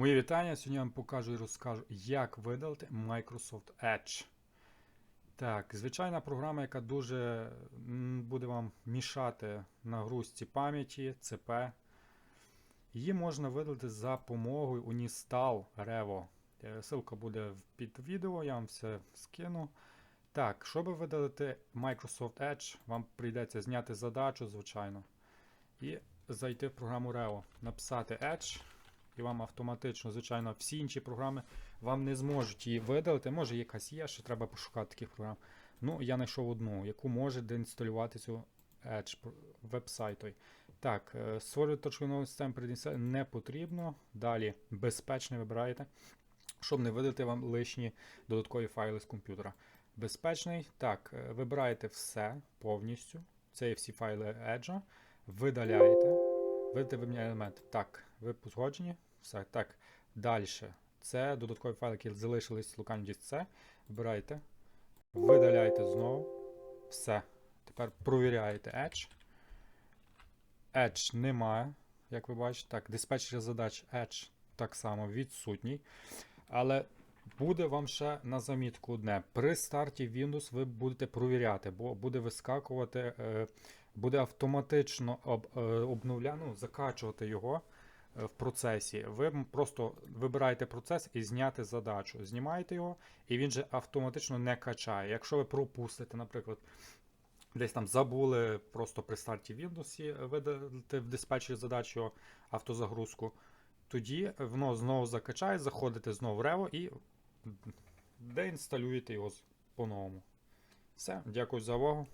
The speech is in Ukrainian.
Мої вітання. Сьогодні я вам покажу і розкажу, як видалити Microsoft Edge. Так, звичайна програма, яка дуже буде вам мішати нагрузці пам'яті, ЦП. Її можна видалити за допомогою Unistal Revo. Е, Ссылка буде під відео, я вам все скину. Так, щоб видалити Microsoft Edge, вам прийдеться зняти задачу, звичайно, і зайти в програму Revo, написати Edge, і вам автоматично, звичайно, всі інші програми вам не зможуть її видалити. Може, якась є, що треба пошукати таких програм. Ну, я знайшов одну, яку може деінсталювати цю Edge про- веб-сайт. Так, е, створювати точку нової системи не потрібно. Далі безпечне вибираєте, щоб не видати вам лишні додаткові файли з комп'ютера. Безпечний. Так, е, вибираєте все повністю. Це є всі файли Edge. Видаляєте. Видати виміняє елемент. Так, ви погоджені? Все. Так. Далі. Це додаткові файли, які залишились в C. Вибираєте. Видаляєте знову. Все. Тепер провіряєте Edge. Edge немає, як ви бачите. Так, диспетчер задач Edge так само відсутній. Але буде вам ще на замітку одне. При старті Windows ви будете провіряти, бо буде вискакувати, е, буде автоматично об, е, обновля, ну, закачувати його в процесі. Ви просто вибираєте процес і зняти задачу. Знімаєте його, і він же автоматично не качає. Якщо ви пропустите, наприклад, десь там забули просто при старті Windows видати в диспетчері задачу автозагрузку, тоді воно знову закачає, заходите знову в Revo і деінсталюєте його по-новому. Все, дякую за увагу.